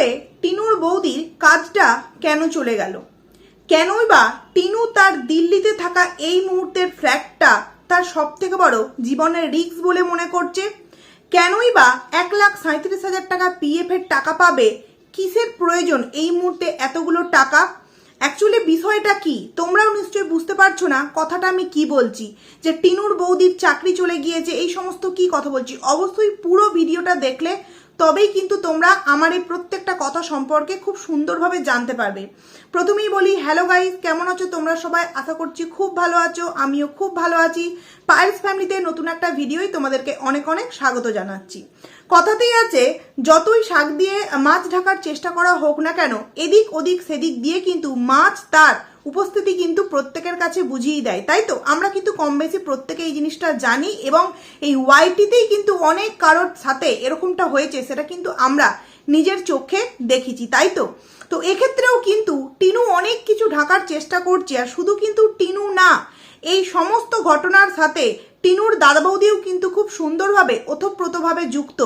করে টিনুর বৌদির কাজটা কেন চলে গেল? কেনই বা টিনু তার দিল্লিতে থাকা এই মুহূর্তের ফ্ল্যাটটা তার সব থেকে বড় জীবনের রিস্ক বলে মনে করছে? কেনই বা এক লাখ সাঁত্রিশ হাজার টাকা পিএফ এর টাকা পাবে? কিসের প্রয়োজন এই মুহূর্তে এতগুলো টাকা? অ্যাকচুয়ালি বিষয়টা কি? তোমরাও নিশ্চয়ই বুঝতে পারছ না কথাটা আমি কি বলছি। যে টিনুর বৌদির চাকরি চলে গিয়েছে, এই সমস্ত কি কথা বলছি? অবশ্যই পুরো ভিডিওটা দেখলে তবেই কিন্তু তোমরা আমার এই প্রত্যেকটা কথা সম্পর্কে খুব সুন্দরভাবে জানতে পারবে। প্রথমেই বলি হ্যালো গাইস কেমন আছো তোমরা সবাই? আশা করছি খুব ভালো আছো, আমিও খুব ভালো আছি। পায়েলস ফ্যামিলিতে নতুন একটা ভিডিওই তোমাদেরকে অনেক অনেক স্বাগত জানাচ্ছি। কথাতেই আছে, যতই শাক দিয়ে মাছ ঢাকার চেষ্টা করা হোক না কেন, এদিক ওদিক সেদিক দিয়ে কিন্তু মাছ তার উপস্থিতি কিন্তু প্রত্যেকের কাছে বুঝিয়ে দেয়, তাই তো? আমরা কিন্তু কম বেশি প্রত্যেকে এই জিনিসটা জানি এবং এই ওয়াইটিতেই কিন্তু অনেক কারোর সাথে এরকমটা হয়েছে, সেটা কিন্তু আমরা নিজের চোখে দেখেছি, তাই তো? তো এক্ষেত্রেও কিন্তু টিনু অনেক কিছু ঢাকার চেষ্টা করছে আর শুধু কিন্তু টিনু না, এই সমস্ত ঘটনার সাথে টিনুর দাদা বৌদিও কিন্তু খুব সুন্দরভাবে, ওতপ্রোতভাবে যুক্ত।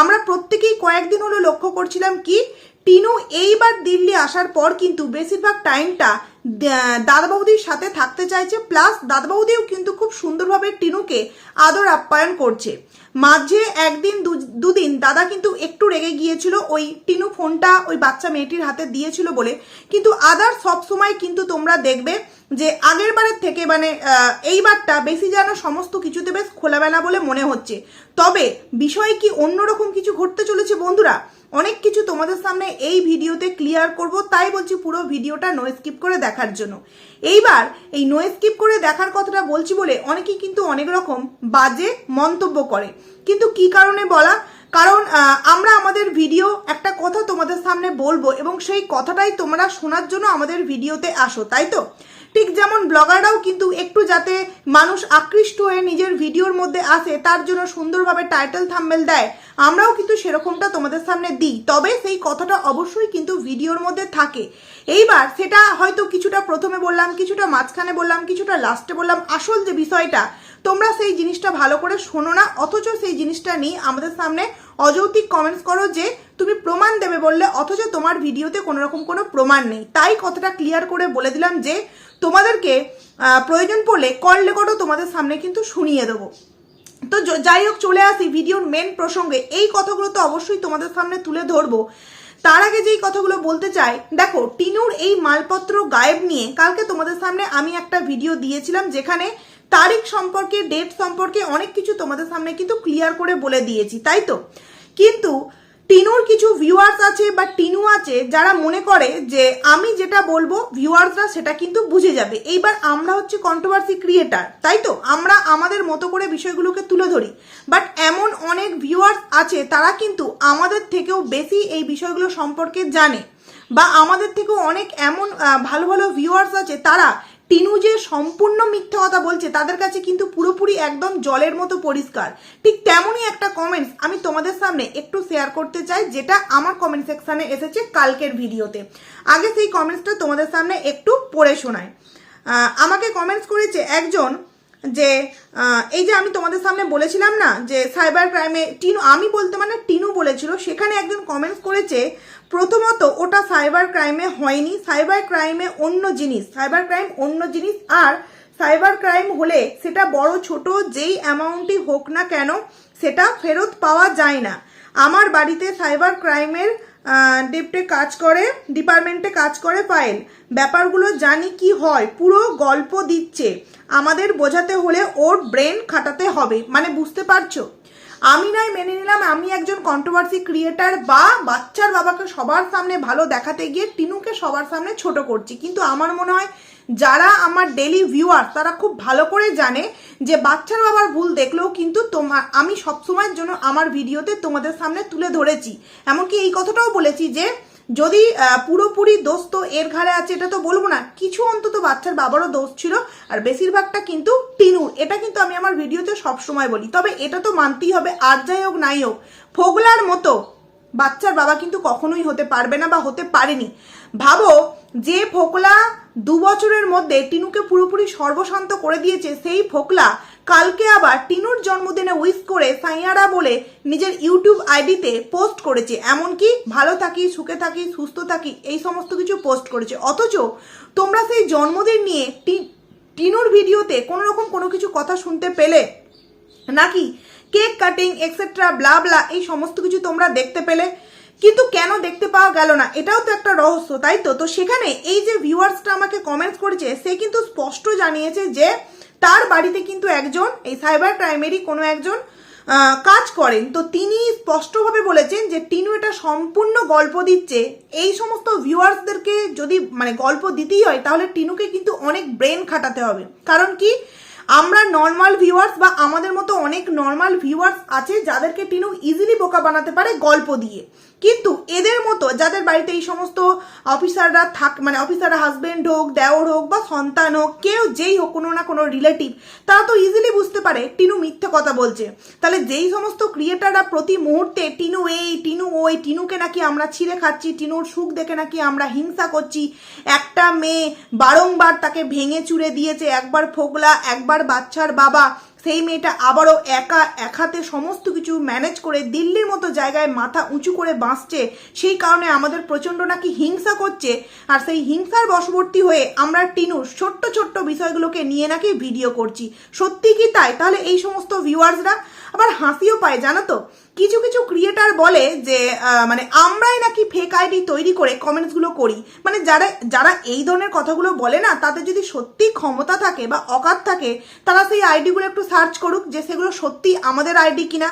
আমরা প্রত্যেকেই কয়েকদিন হলো লক্ষ্য করছিলাম কি, টিনু এইবার দিল্লি আসার পর কিন্তু বেশিরভাগ টাইমটা দাদা বৌদির সাথে থাকতে চাইছে, প্লাস দাদা বৌদিও কিন্তু খুব সুন্দরভাবে টিনুকে আদর আপ্যায়ন করছে। মাঝে একদিন দুদিন দাদা কিন্তু একটু রেগে গিয়েছিল, ওই টিনু ফোনটা ওই বাচ্চা মেয়েটির হাতে দিয়েছিল বলে। কিন্তু আদার সব সময় কিন্তু তোমরা দেখবে যে আগের বারের থেকে মানে এইবারটা বেশি যেন সমস্ত কিছুতে বেশ খোলামেলা বলে মনে হচ্ছে। তবে বিষয়ে কি অন্যরকম কিছু ঘটতে চলেছে বন্ধুরা? অনেক কিছু তোমাদের সামনে এই ভিডিওতে ক্লিয়ার করব, তাই বলছি পুরো ভিডিওটা নো স্কিপ করে দেখার জন্য। এইবার এই নো স্কিপ করে দেখার কথাটা বলছি বলে অনেকেই কিন্তু অনেক রকম বাজে মন্তব্য করে। কিন্তু কি কারণে বলা? কারণ আমরা আমাদের ভিডিও একটা কথা তোমাদের সামনে বলব এবং সেই কথাটাই তোমরা শোনার জন্য আমাদের ভিডিওতে আসো, তাই তো? ঠিক যেমন ব্লগাররাও কিন্তু একটু যাতে মানুষ আকৃষ্ট হয়ে নিজের ভিডিওর মধ্যে আসে, তার জন্য সুন্দরভাবে টাইটেল থাম্বেল দেয়, আমরাও কিন্তু সেরকমটা তোমাদের সামনে দিই। তবে সেই কথাটা অবশ্যই কিন্তু ভিডিওর মধ্যে থাকে। এইবার সেটা হয়তো কিছুটা প্রথমে বললাম, কিছুটা মাঝখানে বললাম, কিছুটা লাস্টে বললাম। আসল যে বিষয়টা, তোমরা সেই জিনিসটা ভালো করে শোনো না, অথচ সেই জিনিসটা নিয়ে আমাদের সামনে অযৌক্তিক কমেন্টস করো যে, তুমি প্রমাণ দেবে বললে, অথচ তোমার ভিডিওতে কোনো রকম কোনো প্রমাণ নেই। তাই কথাটা ক্লিয়ার করে বলে দিলাম যে তোমাদেরকে প্রয়োজন পড়লে কল রেকর্ডও তোমাদের সামনে কিন্তু শুনিয়ে দেবো। তো যাই হোক, চলে আসি ভিডিওর মেন প্রসঙ্গে। এই কথাগুলো তো অবশ্যই তোমাদের সামনে তুলে ধরবো। তার আগে যেই কথাগুলো বলতে চাই, দেখো, টিনুর এই মালপত্র গায়েব নিয়ে কালকে তোমাদের সামনে আমি একটা ভিডিও দিয়েছিলাম যেখানে তারিখ সম্পর্কে ডেট সম্পর্কে অনেক কিছু তোমাদের সামনে কিন্তু ক্লিয়ার করে বলে দিয়েছি, তাই তো? কিন্তু টিনুর কিছু ভিউয়ার্স আছে বা টিনু আছে, যারা মনে করে যে আমি যেটা বলব ভিউয়ার্সরা সেটা কিন্তু বুঝে যাবে। এইবার আমরা হচ্ছে কন্ট্রোভার্সি ক্রিয়েটার তাই তো? আমরা আমাদের মতো করে বিষয়গুলোকে তুলে ধরি। বাট এমন অনেক ভিউয়ার্স আছে, তারা কিন্তু আমাদের থেকেও বেশি এই বিষয়গুলো সম্পর্কে জানে। বা আমাদের থেকেও অনেক এমন ভালো ভালো ভিউয়ার্স আছে, তারা টিনু যে সম্পূর্ণ মিথ্যা কথা বলছে, তাদের কাছে কিন্তু পুরোপুরি একদম জলের মতো পরিষ্কার। ঠিক তেমনই একটা কমেন্টস আমি তোমাদের সামনে একটু শেয়ার করতে চাই, যেটা আমার কমেন্ট সেকশানে এসেছে কালকের ভিডিওতে। আগে সেই কমেন্টসটা তোমাদের সামনে একটু পড়ে শোনায় আমাকে কমেন্টস করেছে একজন যে এই যে আমি তোমাদের সামনে বলেছিলাম না যে সাইবার ক্রাইমে টিনু, আমি বলতে মানে টিনু বলেছিল, সেখানে একজন কমেন্টস করেছে প্রথমত, ওটা সাইবার ক্রাইমে হয়নি। সাইবার ক্রাইমে অন্য জিনিস সাইবার ক্রাইম অন্য জিনিস। আর সাইবার ক্রাইম হলে সেটা বড় ছোট, যেই অ্যামাউন্টই হোক না কেন, সেটা ফেরত পাওয়া যায় না। আমার বাড়িতে সাইবার ক্রাইমের ডেপটে কাজ করে ডিপার্টমেন্টে কাজ করে ফাইল ব্যাপারগুলো জানি কি হয়, পুরো গল্প দিচ্ছে। আমাদের বোঝাতে হলে ওর ব্রেন খাটাতে হবে। মানে বুঝতে পারছ? আমি নাই মেনে নিলাম, আমি একজন কন্ট্রোভার্সি ক্রিয়েটার বা বাচ্চার বাবাকে সবার সামনে ভালো দেখাতে গিয়ে টিনুকে সবার সামনে ছোট করছি। কিন্তু আমার মনে হয় যারা আমার ডেলি ভিউয়ার তারা খুব ভালো করে জানে যে বাচ্চার বাবার ভুল দেখলেও কিন্তু তোমার আমি সবসময়ের জন্য আমার ভিডিওতে তোমাদের সামনে তুলে ধরেছি। এমনকি এই কথাটাও বলেছি যে যদি পুরোপুরি দোষ তো এর ঘাড়ে আছে, এটা তো বলব না। কিছু অন্তত বাচ্চার বাবারও দোষ ছিল, আর বেশিরভাগটা কিন্তু টিনুর। এটা কিন্তু আমি আমার ভিডিওতে সব সময় বলি। তবে এটা তো মানতেই হবে, আর যাই হোক, নাই হোক। ফোগলার মতো বাচ্চার বাবা কিন্তু কখনোই হতে পারবে না বা হতে পারেনি। ভাবো, যে ফোকলা দু বছরের মধ্যে টিনুকে পুরোপুরি সর্বশান্ত করে দিয়েছে, সেই ফোকলা কালকে আবার টিনুর জন্মদিনে উইশ করে সাইয়ারা বলে নিজের ইউটিউব আইডিতে পোস্ট করেছে। এমনকি ভালো থাকি, সুখে থাকি, সুস্থ থাকি, এই সমস্ত কিছু পোস্ট করেছে। অথচ তোমরা সেই জন্মদিন নিয়ে টিনুর ভিডিওতে কোনো রকম কোনো কিছু কথা শুনতে পেলে? নাকি cake cutting extra blah blah এই সমস্ত কিছু তোমরা দেখতে পেলে? কিন্তু কেন দেখতে পাওয়া গেল না? এটাও তো একটা রহস্য, তাই তো? তো সেখানে এই যে ভিউয়ার্সটা আমাকে কমেন্টস করেছে, সে কিন্তু স্পষ্ট জানিয়েছে যে তার বাড়িতে কিন্তু একজন, এই সাইবার ক্রাইমেরই কোনো একজন কাজ করেন। তো তিনি স্পষ্টভাবে বলেছেন যে, টিনু এটা সম্পূর্ণ গল্প দিচ্ছে। এই সমস্ত ভিউয়ার্সদেরকে যদি মানে গল্প দিতেই হয়, তাহলে টিনুকে কিন্তু অনেক ব্রেন খাটাতে হবে। কারণ কি? আমরা নর্মাল ভিউয়ার্স বা আমাদের মতো অনেক নর্মাল ভিউয়ার্স আছে যাদেরকে টিনু ইজিলি বোকা বানাতে পারে গল্প দিয়ে। কিন্তু এদের মতো যাদের বাড়িতে এই সমস্ত অফিসাররা থাক মানে অফিসাররা হাজবেন্ড হোক, দেওর হোক বা সন্তান হোক, কেউ যেই হোক, কোনো না কোনো রিলেটিভ তারা তো ইজিলি বুঝতে পারে টিনু মিথ্যে কথা বলছে। তাহলে যেই সমস্ত ক্রিয়েটাররা প্রতি মুহূর্তে টিনু এই, টিনু ওই, টিনুকে নাকি আমরা ছিঁড়ে খাচ্ছি, টিনুর সুখ দেখে নাকি আমরা হিংসা করছি, একটা মেয়ে বারংবার তাকে ভেঙে চুরে দিয়েছে, একবার ফোগলা একবার বাচ্চার বাবা, সেই মেয়েটা আবারও একা, একাতে সমস্ত কিছু ম্যানেজ করে দিল্লির মতো জায়গায় মাথা উঁচু করে বাঁচছে। সেই কারণে আমাদের প্রচণ্ড নাকি হিংসা করছে। আর সেই হিংসার বশবর্তী হয়ে আমরা টিনুর ছোট্ট ছোট্ট বিষয়গুলোকে নিয়ে নাকি ভিডিও করছি। সত্যি কি তাই? তাহলে এই সমস্ত ভিউয়ার্সরা আবার হাসিও পায়, জানো তো? কিছু কিছু ক্রিয়েটার বলে যে মানে আমরাই নাকি ফেক আইডি তৈরি করে কমেন্টসগুলো করি। মানে যারা যারা এই ধরনের কথাগুলো বলে না, তাদের যদি সত্যি ক্ষমতা থাকে বা অকাত থাকে, তারা সেই আইডিগুলো একটু সার্চ করুক যে সেগুলো সত্যি আমাদের আইডি কিনা।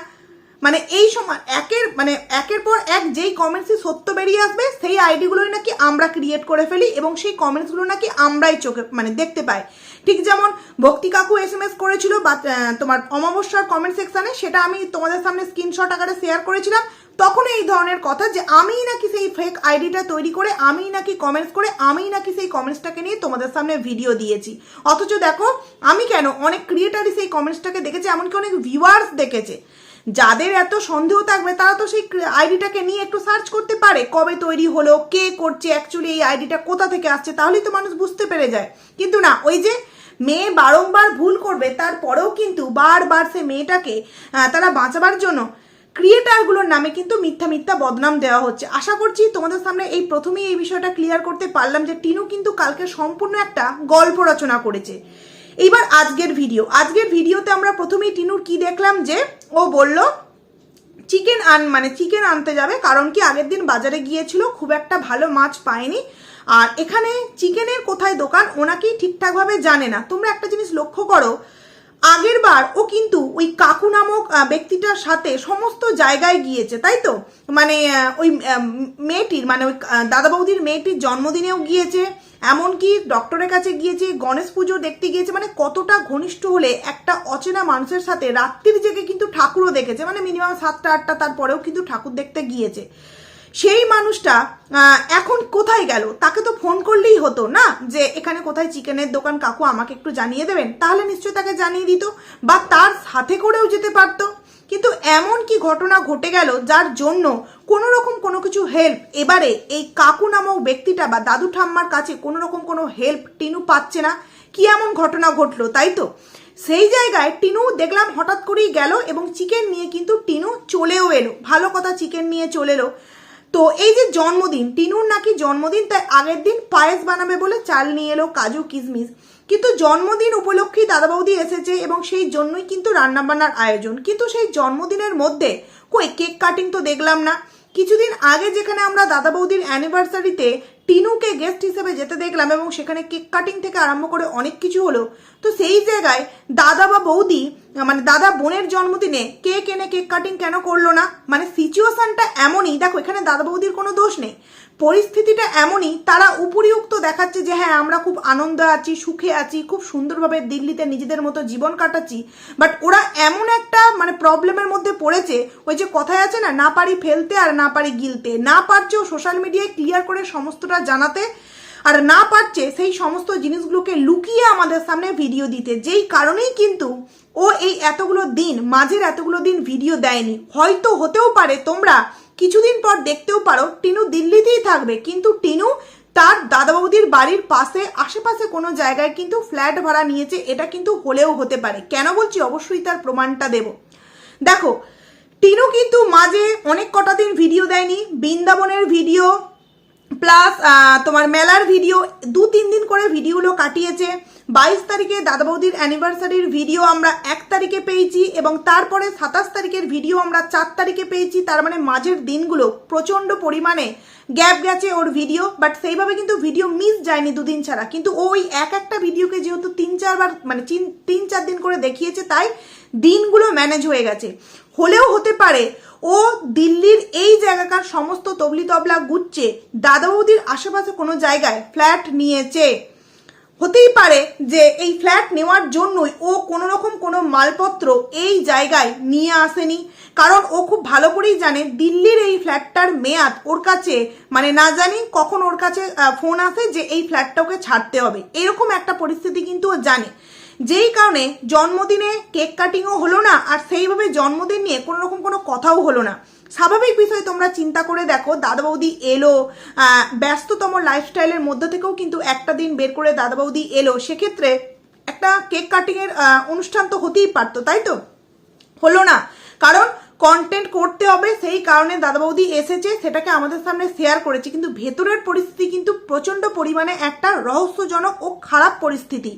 মানে এই সময় একের মানে একের পর এক যেই কমেন্টসই সত্য বেরিয়ে আসবে, সেই আইডিগুলোই নাকি আমরা ক্রিয়েট করে ফেলি এবং সেই কমেন্টসগুলো নাকি আমরাই চোখে মানে দেখতে পাই। ঠিক যেমন ভক্তি কাকু এস এম এস করেছিল বা তোমার অমাবস্যার কমেন্ট সেকশনে সেটা আমি তোমাদের সামনে স্ক্রিনশট আকারে শেয়ার করেছিলাম। তখন এই ধরনের কথা যে, আমিই নাকি সেই ফেক আইডিটা তৈরি করে, আমিই নাকি কমেন্টস করে, আমিই নাকি সেই কমেন্টসটাকে নিয়ে তোমাদের সামনে ভিডিও দিয়েছি। অথচ দেখো, আমি কেন অনেক ক্রিয়েটারই সেই কমেন্টসটাকে দেখেছে, এমনকি অনেক ভিউয়ার্স দেখেছে। যাদের এত সন্দেহ থাকবে, তারা তো সেই আইডিটাকে নিয়ে একটু সার্চ করতে পারে, কবে তৈরি হলো, কে করছে অ্যাকচুয়ালি এই আইডিটা কোথা থেকে আসছে, তাহলেই তো মানুষ বুঝতে পেরে যায়। কিন্তু না, ওই যে মেয়ে বারংবার ভুল করবে, তারপরেও কিন্তু বারবার সে মেয়েটাকে তারা বাঁচাবার জন্য ক্রিয়েটারগুলোর নামে কিন্তু মিথ্যা মিথ্যা বদনাম দেওয়া হচ্ছে। আশা করছি তোমাদের সামনে এই প্রথমেই এই বিষয়টা ক্লিয়ার করতে পারলাম যে টিনু কিন্তু কালকে সম্পূর্ণ একটা গল্প রচনা করেছে। এইবার আজকের ভিডিও আজকের ভিডিওতে আমরা প্রথমেই টিনুর কি দেখলাম যে ও বলল চিকেন আন মানে চিকেন আনতে যাবে, কারণ কি আগের দিন বাজারে গিয়েছিল, খুব একটা ভালো মাছ পায়নি। আর এখানে চিকেনের কোথায় দোকান, ওনাকেই ঠিকঠাকভাবে জানে না। তোমরা একটা জিনিস লক্ষ্য করো, আগের বার ও কিন্তু ওই কাকু নামক ব্যক্তিটার সাথে সমস্ত জায়গায় গিয়েছে, তাই তো? মানে ওই মেয়েটির মানে ওই দাদা বৌদির মেয়েটির জন্মদিনেও গিয়েছে এমনকি ডক্টরের কাছে গিয়েছে গণেশ পুজো দেখতে গিয়েছে মানে কতটা ঘনিষ্ঠ হলে একটা অচেনা মানুষের সাথে রাত্রির জেগে কিন্তু ঠাকুরও দেখেছে মানে মিনিমাম সাতটা, আটটা তারপরেও কিন্তু ঠাকুর দেখতে গিয়েছে। সেই মানুষটা এখন কোথায় গেল? তাকে তো ফোন করলেই হতো, না? যে এখানে কোথায় চিকেনের দোকান, কাকু আমাকে একটু জানিয়ে দেবেন। তাহলে নিশ্চয়ই তাকে জানিয়ে দিত বা তার সাথে করেও যেতে পারতো। কিন্তু এমন কি ঘটনা ঘটে গেল যার জন্য কোনো রকম কোনো কিছু হেল্প এবারে এই কাকু নামক ব্যক্তিটা বা দাদু ঠাম্মার কাছে কোনো রকম কোনো হেল্প টিনু পাচ্ছে না? কি এমন ঘটনা ঘটলো, তাই তো? সেই জায়গায় টিনু দেখলাম হঠাৎ করেই গেল এবং চিকেন নিয়ে কিন্তু টিনু চলেও এলো। ভালো কথা চিকেন নিয়ে চলে এলো। তো এই যে জন্মদিন, টিনুর নাকি জন্মদিন, তাই আগের দিন পায়েস বানাবে বলে চাল নিয়ে এলো কাজু কিশমিশ। কিন্তু জন্মদিন উপলক্ষেই দাদা বৌদি এসেছে এবং সেই জন্যই কিন্তু রান্নাবান্নার আয়োজন। কিন্তু সেই জন্মদিনের মধ্যে, কই, কেক কাটিং তো দেখলাম না। কিছুদিন আগে যেখানে আমরা দাদা বৌদির অ্যানিভার্সারিতে টিনুকে গেস্ট হিসেবে যেতে দেখলাম এবং সেখানে কেক কাটিং থেকে আরম্ভ করে অনেক কিছু হলো। তো সেই জায়গায় দাদা বা বৌদি মানে দাদা বোনের জন্মদিনে কেক এনে কেক কাটিং কেন করল না? মানে সিচুয়েশনটা এমনই। দেখো, এখানে দাদা বৌদির কোনো দোষ নেই। পরিস্থিতিটা এমনই, তারা উপরিউক্ত দেখাচ্ছে যে হ্যাঁ আমরা খুব আনন্দ আছি, সুখে আছি, খুব সুন্দরভাবে দিল্লিতে নিজেদের মতো জীবন কাটাচ্ছি। বাট ওরা এমন একটা মানে প্রবলেমের মধ্যে পড়েছে, ওই যে কথায় আছে না না পারি ফেলতে আর না পারি গিলতে। না পারছেও সোশ্যাল মিডিয়ায় ক্লিয়ার করে সমস্তটা জানাতে, আর না পারছে সেই সমস্ত জিনিসগুলোকে লুকিয়ে আমাদের সামনে ভিডিও দিতে। যেই কারণেই কিন্তু ও এই এতগুলো দিন, মাঝের এতগুলো দিন ভিডিও দেয়নি। হয়তো হতেও পারে তোমরা কিছুদিন পর দেখতেও পারো টিনু দিল্লিতেই থাকবে। কিন্তু টিনু তার দাদা বৌদির বাড়ির পাশে, আশেপাশে কোনো জায়গায় কিন্তু ফ্ল্যাট ভাড়া নিয়েছে, এটা কিন্তু হলেও হতে পারে। কেন বলছি? অবশ্যই তার প্রমাণটা দেব। দেখো, টিনু কিন্তু মাঝে অনেক কটা দিন ভিডিও দেয়নি। বৃন্দাবনের ভিডিও প্লাস তোমার মেলার ভিডিও দু, তিন দিন করে ভিডিওগুলো কাটিয়েছে। বাইশ তারিখে দাদা বৌদির অ্যানিভার্সারির ভিডিও আমরা এক তারিখে পেয়েছি এবং তারপরে সাতাশ তারিখের ভিডিও আমরা চার তারিখে পেয়েছি। তার মানে মাঝের দিনগুলো প্রচণ্ড পরিমাণে গ্যাপ গেছে ওর ভিডিও বাট সেইভাবে কিন্তু ভিডিও মিস যায়নি দুদিন ছাড়া। কিন্তু ওই এক একটা ভিডিওকে যেহেতু তিন চারবার মানে তিন চার দিন করে দেখিয়েছে, তাই দিনগুলো ম্যানেজ হয়ে গেছে। হলেও হতে পারে, ও দিল্লির এই জায়গাকার সমস্ত তবলি তবলা গুচ্ছে দাদা বৌদির আশেপাশে কোনো জায়গায় ফ্ল্যাট নিয়েছে। হতেই পারে যে এই ফ্ল্যাট নেওয়ার জন্যই ও কোনো রকম কোনো মালপত্র এই জায়গায় নিয়ে আসেনি। কারণ ও খুব ভালো করেই জানে দিল্লির এই ফ্ল্যাটটার মেয়াদ ওর কাছে মানে না জানি কখন ওর কাছে ফোন আসে যে এই ফ্ল্যাটটা ওকে ছাড়তে হবে। এরকম একটা পরিস্থিতি কিন্তু ও জানে। যেই কারণে জন্মদিনে কেক কাটিংও হলো না, আর সেইভাবে জন্মদিন নিয়ে কোনো রকম কোনো কথাও হলো না। স্বাভাবিক বিষয়ে, তোমরা চিন্তা করে দেখো দাদা বৌদি এলো ব্যস্ততম লাইফস্টাইলের মধ্যে থেকেও কিন্তু একটা দিন বের করে দাদা বৌদি এলো। সেক্ষেত্রে একটা কেক কাটিংয়ের অনুষ্ঠান তো হতেই পারতো, তাই তো? হলো না। কারণ কন্টেন্ট করতে হবে, সেই কারণে দাদা বৌদি এসেছে, সেটাকে আমাদের সামনে শেয়ার করেছে। কিন্তু ভেতরের পরিস্থিতি কিন্তু প্রচণ্ড পরিমাণে একটা রহস্যজনক ও খারাপ পরিস্থিতি।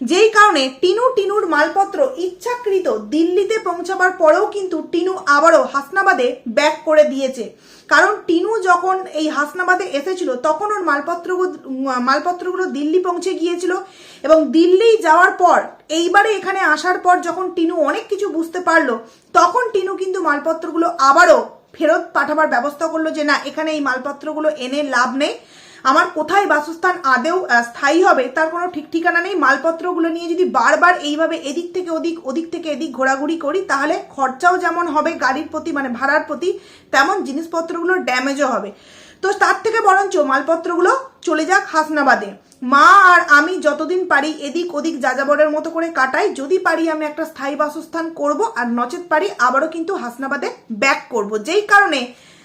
যেই কারণে টিনু টিনুর মালপত্র ইচ্ছাকৃত দিল্লিতে পৌঁছাবার পরেও কিন্তু টিনু আবারও হাসনাবাদে ব্যাক করে দিয়েছে। কারণ টিনু যখন এই হাসনাবাদে এসেছিল, তখন ওর মালপত্রগুলো মালপত্রগুলো দিল্লি পৌঁছে গিয়েছিল এবং দিল্লি যাওয়ার পর, এইবারে এখানে আসার পর যখন টিনু অনেক কিছু বুঝতে পারল, তখন টিনু কিন্তু মালপত্রগুলো আবারও ফেরত পাঠাবার ব্যবস্থা করল যে, না, এখানে এই মালপত্রগুলো এনে লাভ নেই। আমার কোথায় বাসস্থান আদেও স্থায়ী হবে, তার কোনো ঠিক ঠিকানা নেই। মালপত্রগুলো নিয়ে যদি বারবার এইভাবে এদিক থেকে ওদিক ওদিক থেকে এদিক ঘোরাঘুরি করি, তাহলে খরচাও যেমন হবে গাড়ির প্রতি মানে ভাড়ার প্রতি, তেমন জিনিসপত্রগুলো ড্যামেজও হবে। তো তার থেকে বরঞ্চ মালপত্রগুলো চলে যাক হাসনাবাদে। মা আর আমি যতদিন পারি এদিক ওদিক যাযাবরের মতো করে কাটাই। যদি পারি আমি একটা স্থায়ী বাসস্থান করব আর নচেত পারি আবারও কিন্তু হাসনাবাদে ব্যাক করব। যেই কারণে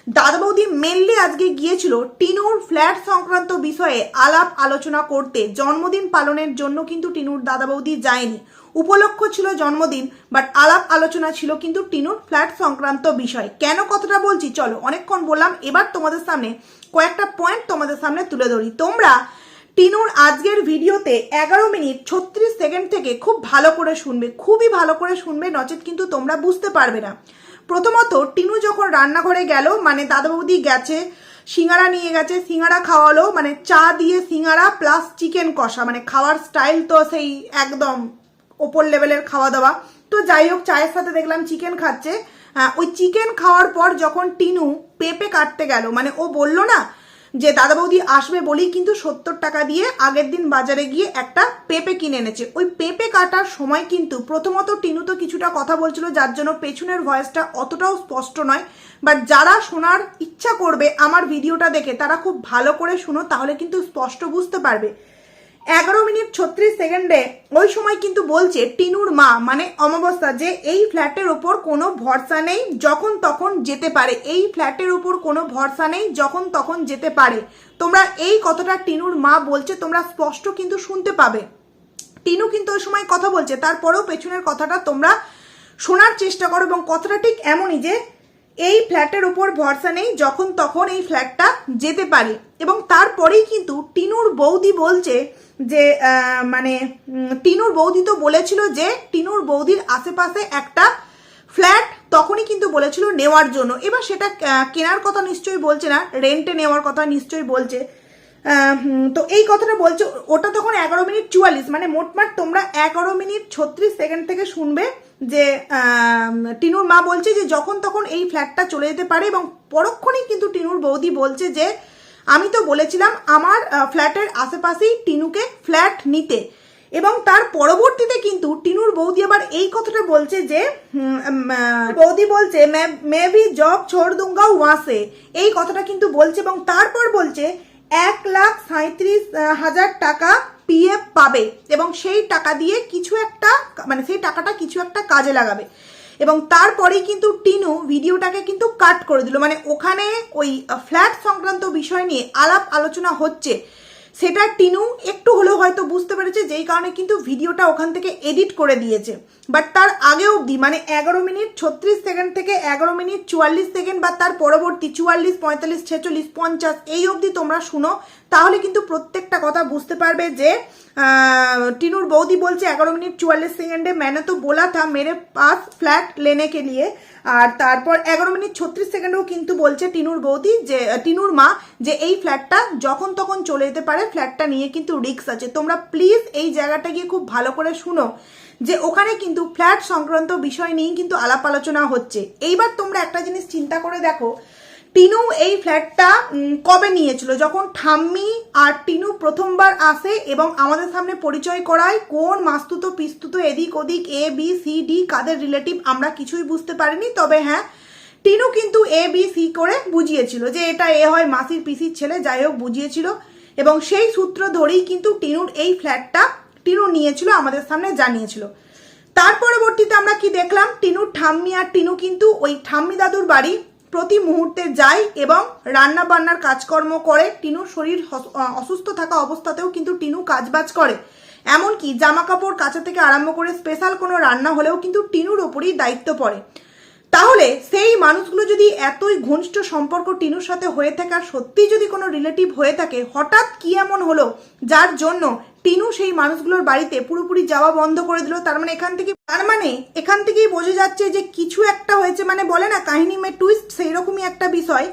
দাদা বৌদি মেনলি আজকে গিয়েছিল টিনুর ফ্ল্যাট সংক্রান্ত বিষয়ে আলাপ আলোচনা করতে। জন্মদিন পালনের জন্য কিন্তু টিনুর দাদা বৌদি যায়নি। উপলক্ষ ছিল জন্মদিন বাট আলাপ আলোচনা ছিল কিন্তু টিনুর ফ্ল্যাট সংক্রান্ত বিষয়। কেন কথাটা বলছি? চলো, অনেকক্ষণ বললাম, এবার তোমাদের সামনে কয়েকটা পয়েন্ট তোমাদের সামনে তুলে ধরি। তোমরা টিনুর আজকের ভিডিওতে এগারো মিনিট ছত্রিশ সেকেন্ড থেকে খুব ভালো করে শুনবে। খুবই ভালো করে শুনবে, নচেত কিন্তু তোমরা বুঝতে পারবে না। প্রথমত, টিনু যখন রান্নাঘরে গেল মানে দাদা বৌদি গেছে, সিঙ্গারা নিয়ে গেছে, সিঙ্গারা খাওয়ালো মানে চা দিয়ে সিঙ্গারা প্লাস চিকেন কষা মানে খাওয়ার স্টাইল তো সেই একদম ওপর লেভেলের খাওয়া দাওয়া তো যাই হোক, চায়ের সাথে দেখলাম চিকেন খাচ্ছে। হ্যাঁ ওই চিকেন খাওয়ার পর যখন টিনু পেঁপে কাটতে গেল মানে ও বলল না যে দাদা বৌদি আসবে বলেই কিন্তু সত্তর টাকা দিয়ে আগের দিন বাজারে গিয়ে একটা পেঁপে কিনে এনেছে। ওই পেঁপে কাটার সময় কিন্তু প্রথমত টিনু তো কিছুটা কথা বলছিল, যার জন্য পেছনের ভয়েসটা অতটাও স্পষ্ট নয়। বাট যারা শোনার ইচ্ছা করবে আমার ভিডিওটা দেখে, তারা খুব ভালো করে শুনো, তাহলে কিন্তু স্পষ্ট বুঝতে পারবে। এগারো মিনিট ছত্রিশ সেকেন্ডে। ওই সময় কিন্তু বলছে, টিনুর মা মানে অমাবস্যা, যে এই ফ্ল্যাটের ওপর কোনো ভরসা নেই, যখন তখন যেতে পারে। এই ফ্ল্যাটের ওপর কোনো ভরসা নেই, যখন তখন যেতে পারে। তোমরা এই কথাটা টিনুর মা বলছে, তোমরা স্পষ্ট কিন্তু শুনতে পাবে। টিনু কিন্তু ওই সময় কথা বলছে, তারপরেও পেছনের কথাটা তোমরা শোনার চেষ্টা করো এবং কথাটা ঠিক এমনই যে এই ফ্ল্যাটের উপর ভরসা নেই যখন তখন এই ফ্ল্যাটটা যেতে পারে। এবং তারপরেই কিন্তু টিনুর বৌদি বলছে যে মানে টিনুর বৌদি তো বলেছিল যে, টিনুর বৌদির আশেপাশে একটা ফ্ল্যাট তখনই কিন্তু বলেছিল নেওয়ার জন্য। এবার সেটা কেনার কথা নিশ্চয়ই বলছে না রেন্টে নেওয়ার কথা নিশ্চয়ই বলছে। তো এই কথাটা বলছে, ওটা তখন এগারো মিনিট চুয়াল্লিশ মানে মোটমাট তোমরা এগারো মিনিট ছত্রিশ সেকেন্ড থেকে শুনবে যে টিনুর মা বলছে যে যখন তখন এই ফ্ল্যাটটা চলে যেতে পারে এবং পরক্ষণেই কিন্তু টিনুর বৌদি বলছে যে, আমি তো বলেছিলাম আমার ফ্ল্যাটের আশেপাশেই টিনুকে ফ্ল্যাট নিতে। এবং তার পরবর্তীতে কিন্তু টিনুর বৌদি আবার এই কথাটা বলছে যে বৌদি বলছে, মে বি জব ছোড় দুঙ্গা ওয়াসে এই কথাটা কিন্তু বলছে এবং তারপর বলছে, এক লাখ সাঁত্রিশ হাজার টাকা পিএফ পাবে এবং সেই টাকা দিয়ে কিছু একটা মানে সেই টাকাটা কিছু একটা কাজে লাগাবে। এবং তারপরেই কিন্তু টিনু ভিডিওটাকে কিন্তু কাট করে দিল। মানে ওখানে ওই ফ্ল্যাট সংক্রান্ত বিষয় নিয়ে আলাপ আলোচনা হচ্ছে। সেটা টিনু একটু হলেও হয়তো বুঝতে পেরেছে, যেই কারণে কিন্তু ভিডিওটা ওখান থেকে এডিট করে দিয়েছে। বাট তার আগে অবধি মানে এগারো মিনিট ছত্রিশ সেকেন্ড থেকে এগারো মিনিট চুয়াল্লিশ সেকেন্ড বা তার পরবর্তী চুয়াল্লিশ, পঁয়তাল্লিশ, ছেচল্লিশ, পঞ্চাশ, এই অবধি তোমরা শুনো। তাহলে কিন্তু প্রত্যেকটা কথা বুঝতে পারবে যে আহ, টিনুর বৌদি বলছে এগারো মিনিট চুয়াল্লিশ সেকেন্ডে मैंने তো बोला था मेरे पास फ्लैट लेने के लिए আর তারপর এগারো মিনিট ছত্রিশ সেকেন্ডেও কিন্তু বলছে টিনুর বৌদি যে টিনুর মা যে এই ফ্ল্যাটটা যখন তখন চলে যেতে পারে ফ্ল্যাটটা নিয়ে কিন্তু রিস্ক আছে তোমরা প্লিজ এই জায়গাটা গিয়ে খুব ভালো করে শুনো যে ওখানে কিন্তু ফ্ল্যাট সংক্রান্ত বিষয় নিয়েই কিন্তু আলাপ আলোচনা হচ্ছে এইবার তোমরা একটা জিনিস চিন্তা করে দেখো টিনু এই ফ্ল্যাটটা কবে নিয়েছিল? যখন ঠাম্মি আর টিনু প্রথমবার আসে এবং আমাদের সামনে পরিচয় করায়, কোন মাস্তুতো, পিস্তুতো, এদিক ওদিক এ বি সি ডি কাদের রিলেটিভ আমরা কিছুই বুঝতে পারিনি। তবে হ্যাঁ টিনু কিন্তু এ বি সি করে বুঝিয়েছিল যে এটা এ হয় মাসির পিসির ছেলে, যাই হোক বুঝিয়েছিল। এবং সেই সূত্র ধরেই কিন্তু টিনুর এই ফ্ল্যাটটা টিনু নিয়েছিল, আমাদের সামনে জানিয়েছিল। তার পরবর্তীতে আমরা কি দেখলাম? টিনুর ঠাম্মি আর টিনু কিন্তু ওই ঠাম্মি দাদুর বাড়ি প্রতি মুহূর্তে যায় এবং রান্না বান্নার কাজকর্ম করে। টিনুর শরীর অসুস্থ থাকা অবস্থাতেও কিন্তু টিনু কাজবাজ করে। এমনকি জামা কাপড় কাচা থেকে আরম্ভ করে স্পেশাল কোনো রান্না হলেও কিন্তু টিনুর ওপরেই দায়িত্ব পড়ে। তাহলে সেই মানুষগুলো যদি এতই ঘনিষ্ঠ সম্পর্ক টিনুর সাথে হয়ে থাকে আর সত্যিই যদি কোনো রিলেটিভ হয়ে থাকে, হঠাৎ কি এমন হলো যার জন্য টিনু সেই মানুষগুলোর বাড়িতে পুরোপুরি যাওয়া বন্ধ করে দিল? তার মানে এখান থেকে, তার মানে এখান থেকেই বোঝা যাচ্ছে যে কিছু একটা হয়েছে মানে বলে না, কাহিনী মে টুইস্ট সেই রকমই একটা বিষয়।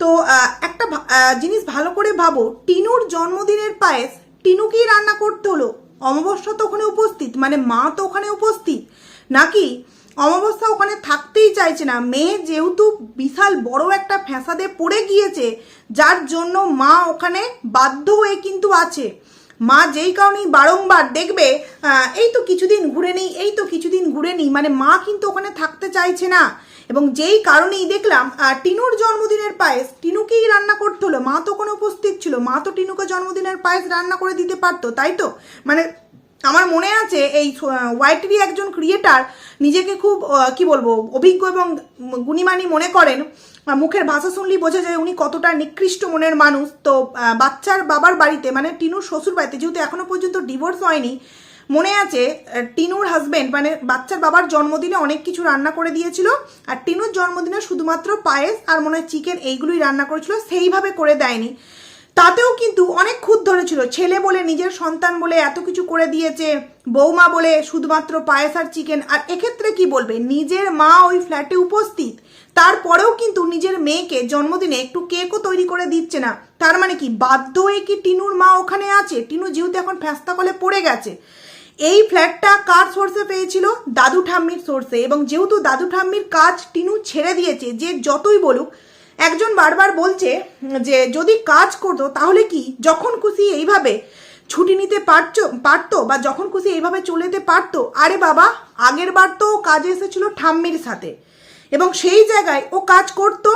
তো একটা জিনিস ভালো করে ভাবো, টিনুর জন্মদিনের পায়েস টিনুকেই রান্না করতে হলো? অমাবস্যা তো ওখানে উপস্থিত মানে মা তো ওখানে উপস্থিত, নাকি অমাবস্যা ওখানে থাকতেই চাইছে না। মেয়ে যেহেতু বিশাল বড় একটা ফ্যাসাদে পড়ে গিয়েছে, যার জন্য মা ওখানে বাধ্য হয়ে কিন্তু আছে। মা যেই কারণেই বারংবার দেখবে এই তো কিছুদিন ঘুরে নেই, এই তো কিছুদিন ঘুরে নেই মানে মা কিন্তু ওখানে থাকতে চাইছে না। এবং যেই কারণেই দেখলাম টিনুর জন্মদিনের পায়েস, টিনুকেই রান্না করতে হলো, মা তো কোনো উপস্থিত ছিল, মা তো টিনুকে জন্মদিনের পায়েস রান্না করে দিতে পারতো, তাই তো? মানে আমার মনে আছে এই ওয়াইটিরই একজন ক্রিয়েটার নিজেকে খুব কি বলব, অভিজ্ঞ এবং গুণীমানী মনে করেন মুখের ভাষা শুনলেই বোঝা যায় উনি কতটা নিকৃষ্ট মনের মানুষ। তো বাচ্চার বাবার বাড়িতে মানে টিনুর শ্বশুর বাড়িতে, যেহেতু এখনও পর্যন্ত ডিভোর্স হয়নি, মনে আছে টিনুর হাজবেন্ড মানে বাচ্চার বাবার জন্মদিনে অনেক কিছু রান্না করে দিয়েছিল, আর টিনুর জন্মদিনে শুধুমাত্র পায়েস আর মনে হয় চিকেন এইগুলোই রান্না করেছিল, সেইভাবে করে দেয়নি। তাতেও কিন্তু অনেক খুদ ধরেছিল। ছেলে বলে, নিজের সন্তান বলে এত কিছু করে দিয়েছে, বৌমা বলে শুধুমাত্র পায়েস আর চিকেন আর এক্ষেত্রে কি বলবে? নিজের মা ওই ফ্ল্যাটে উপস্থিত। তারপরেও কিন্তু নিজের মেয়েকে জন্মদিনে একটু কেকও তৈরি করে দিচ্ছে না। তার মানে কি, বাধ্য হয়ে কি টিনুর মা ওখানে আছে? টিনু যেহেতু এখন ফ্যাস্তা কলে পড়ে গেছে। এই ফ্ল্যাটটা কার সোর্সে পেয়েছিল? দাদু ঠাম্মির সোর্সে এবং যেহেতু দাদু ঠাম্মির কাজ টিনু ছেড়ে দিয়েছে, যে যতই বলুক একজন বারবার বলছে যে, যদি কাজ করতো তাহলে কি? যখন খুশি এইভাবে ছুটি নিতে পারছ, পারতো বা যখন খুশি এইভাবে চলে যেতে পারতো? আরে বাবা, আগের বার তো ও কাজে এসেছিল ঠাম্মির সাথে। এবং সেই জায়গায় ও কাজ করতো।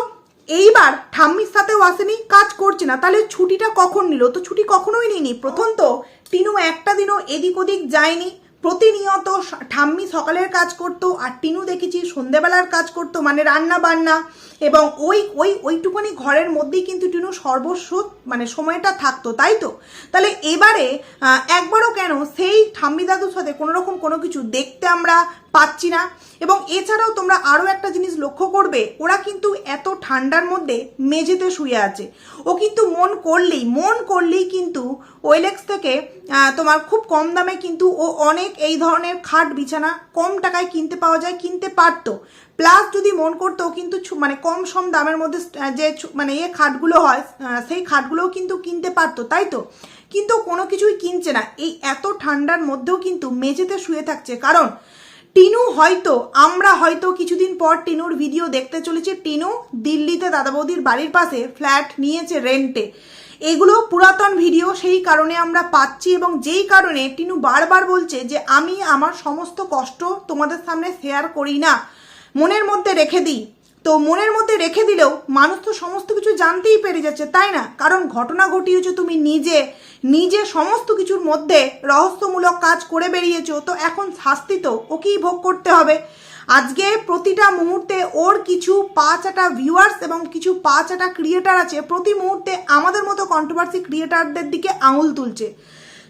এইবার ঠাম্মির সাথেও আসেনি, কাজ করছে না। তাহলে ছুটিটা কখন নিল? তো ছুটি কখনোই নিইনি। প্রথম তো, টিনু একটা দিনও এদিক ওদিক যায়নি। প্রতিনিয়ত ঠাম্মি সকালের কাজ করতো আর টিনু দেখেছি সন্ধেবেলার কাজ করতো মানে রান্না বান্না। এবং ওই ওই, ওইটুকুনি ঘরের মধ্যেই কিন্তু টিনু সর্বস্ব মানে সময়টা থাকতো, তাই তো? তাহলে এবারে একবারও কেন সেই ঠাম্মি দাদুর সাথে কোনো রকম কোনো কিছু দেখতে আমরা পাচ্ছি না। এবং এছাড়াও তোমরা আরও একটা জিনিস লক্ষ্য করবে, ওরা কিন্তু এত ঠান্ডার মধ্যে মেঝেতে শুয়ে আছে। ও কিন্তু মন করলেই মন করলেই কিন্তু ওয়েলেক্স থেকে তোমার খুব কম দামে কিন্তু ও অনেক এই ধরনের খাট, বিছানা কম টাকায় কিনতে পাওয়া যায়, কিনতে পারতো। প্লাস যদি মন করতো কিন্তু মানে কম সম দামের মধ্যে যে মানে এ খাটগুলো হয় সেই খাটগুলোও কিন্তু কিনতে পারতো, তাই তো? কিন্তু কোনো কিছুই কিনছে না। এই এত ঠান্ডার মধ্যেও কিন্তু মেঝেতে শুয়ে থাকছে। কারণ টিনু হয়তো, আমরা হয়তো কিছুদিন পর টিনুর ভিডিও দেখতে চলেছি। টিনু দিল্লিতে দাদা বৌদির বাড়ির পাশে ফ্ল্যাট নিয়েছে রেন্টে এগুলো পুরাতন ভিডিও সেই কারণে আমরা পাচ্ছি এবং যেই কারণে টিনু বারবার বলছে যে, আমি আমার সমস্ত কষ্ট তোমাদের সামনে শেয়ার করি না। মনের মধ্যে রেখে দিই। তো মনের মধ্যে রেখে দিলেও মানুষ তো সমস্ত কিছু জানতেই পেরে যাচ্ছে, তাই না? কারণ ঘটনা ঘটিয়েছো তুমি নিজে নিজে সমস্ত কিছুর মধ্যে রহস্যমূলক কাজ করে বেরিয়েছো, তো এখন শাস্তি তো ওকেই ভোগ করতে হবে। আজকে প্রতিটা মুহূর্তে ওর কিছু পাঁচ আটা ভিউয়ার্স এবং কিছু পাঁচ আটা ক্রিয়েটার আছে, প্রতি মুহূর্তে আমাদের মতো কন্ট্রোভার্সি ক্রিয়েটারদের দিকে আঙুল তুলছে।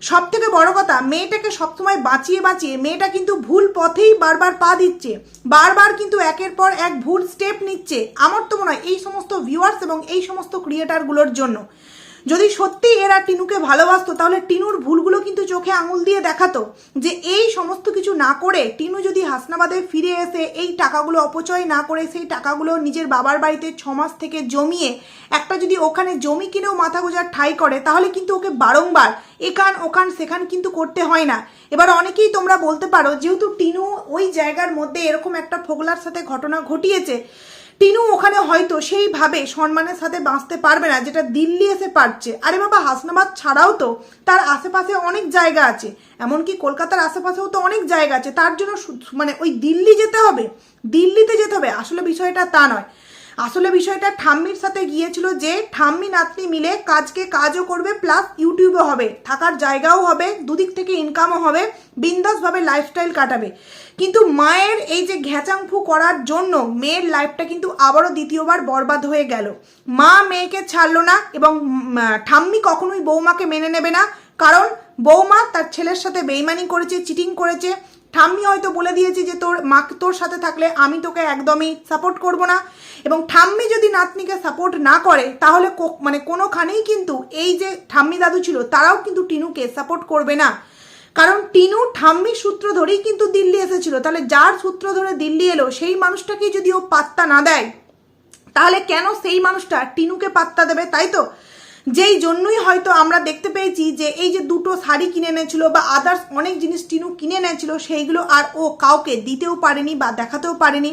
সব থেকে বড় কথা, মেয়েটাকে সবসময় বাঁচিয়ে বাঁচিয়ে মেয়েটা কিন্তু ভুল পথেই বারবার পা দিচ্ছে। বারবার কিন্তু একের পর এক ভুল স্টেপ নিচ্ছে। আমার তো মনে হয় এই সমস্ত ভিউয়ার্স এবং এই সমস্ত ক্রিয়েটারগুলোর জন্য। যদি সত্যি এরা টিনুকে ভালোবাসতো, তাহলে টিনুর ভুলগুলো কিন্তু চোখে আঙুল দিয়ে দেখাতো যে এই সমস্ত কিছু না করে টিনু যদি হাসনাবাদে ফিরে এসে এই টাকাগুলো অপচয় না করে সেই টাকাগুলো নিজের বাবার বাড়িতে ছমাস থেকে জমিয়ে একটা যদি ওখানে জমি কিনেও মাথা গোজার ঠাই করে, তাহলে কিন্তু ওকে বারংবার এখান, ওখান, সেখান কিন্তু করতে হয় না। এবার অনেকেই তোমরা বলতে পারো, যেহেতু টিনু ওই জায়গার মধ্যে এরকম একটা ফোগলার সাথে ঘটনা ঘটিয়েছে টিনু ওখানে হয়তো সেইভাবে সম্মানের সাথে বাঁচতে পারবে না, যেটা দিল্লি এসে পারছে। আরে বাবা, হাসনাবাদ ছাড়াও তো তার আশেপাশে অনেক জায়গা আছে। এমনকি কলকাতার আশেপাশেও তো অনেক জায়গা আছে। তার জন্য মানে ওই দিল্লি যেতে হবে, দিল্লিতে যেতে হবে। আসলে বিষয়টা তা নয়। আসলে বিষয়টা ঠাম্মির সাথে গিয়েছিল যে ঠাম্মি নাতনি মিলে কাজকে কাজও করবে প্লাস ইউটিউবও হবে। থাকার জায়গাও হবে, দুদিক থেকে ইনকামও হবে, বিন্দাসভাবে লাইফস্টাইল কাটাবে। কিন্তু মায়ের এই যে ঘ্যাচাংফু করার জন্য মেয়ের লাইফটা কিন্তু আবারও দ্বিতীয়বার বরবাদ হয়ে গেল। মা মেয়েকে ছাড়লো না এবং ঠাম্মি কখনোই বৌমাকে মেনে নেবে না। কারণ বৌমা তার ছেলের সাথে বেইমানি করেছে চিটিং করেছে ঠাম্মি হয়তো বলে দিয়েছে যে তোর মা তোর সাথে থাকলে আমি তোকে একদমই সাপোর্ট করব না। এবং ঠাম্মি যদি নাতনিকে সাপোর্ট না করে, তাহলে মানে কোনোখানেই কিন্তু এই যে ঠাম্মি দাদু ছিল, তারাও কিন্তু টিনুকে সাপোর্ট করবে না। কারণ টিনু ঠাম্মির সূত্র ধরেই কিন্তু দিল্লি এসেছিল। তাহলে যার সূত্র ধরে দিল্লি এলো, সেই মানুষটাকে যদি ও পাত্তা না দেয়, তাহলে কেন সেই মানুষটা টিনুকে পাত্তা দেবে, তাই তো? যেই জন্যই হয়তো আমরা দেখতে পেয়েছি যে এই যে দুটো শাড়ি কিনে এনেছিল বা আদার্স অনেক জিনিস টিনু কিনে এনেছিল, সেইগুলো আর ও কাউকে দিতেও পারেনি বা দেখাতেও পারেনি।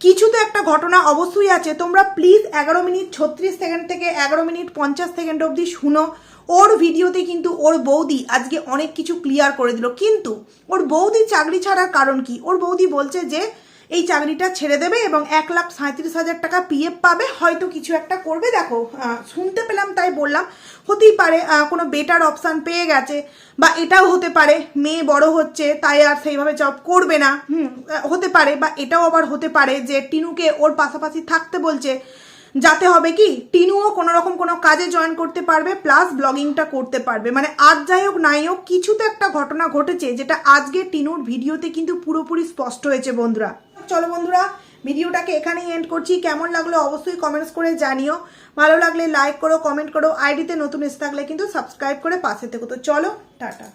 কিছু তো একটা ঘটনা অবশ্যই আছে। তোমরা প্লিজ এগারো মিনিট ছত্রিশ সেকেন্ড থেকে এগারো মিনিট পঞ্চাশ সেকেন্ড অবধি শুনো। ওর ভিডিওতে কিন্তু ওর বৌদি আজকে অনেক কিছু ক্লিয়ার করে দিল। কিন্তু ওর বৌদি চাকরি ছাড়ার কারণ কি? ওর বৌদি বলছে যে এই চাকরিটা ছেড়ে দেবে এবং এক লাখ সাঁত্রিশ হাজার টাকা পিএফ পাবে। হয়তো কিছু একটা করবে। দেখো শুনতে পেলাম, তাই বললাম। হতেই পারে কোনো বেটার অপশান পেয়ে গেছে বা এটাও হতে পারে, মেয়ে বড় হচ্ছে, তাই আর সেইভাবে জব করবে না। হুম হতে পারে বা এটাও আবার হতে পারে যে টিনুকে ওর পাশাপাশি থাকতে বলছে। যাতে হবে কি, টিনুও কোনো রকম কোনো কাজে জয়েন করতে পারবে প্লাস ব্লগিংটা করতে পারবে। মানে আজ যাই হোক, নাই হোক কিছু তো একটা ঘটনা ঘটেছে, যেটা আজকে টিনুর ভিডিওতে কিন্তু পুরোপুরি স্পষ্ট হয়েছে, বন্ধুরা। চলো বন্ধুরা, ভিডিওটাকে এখানেই এন্ড করছি। কেমন লাগল অবশ্যই কমেন্টস করে জানিও। ভালো লাগলে লাইক করো কমেন্ট করো। আইডিতে নতুন এসে থাকলে কিন্তু সাবস্ক্রাইব করে পাশে থেকো। তো চলো, টাটা।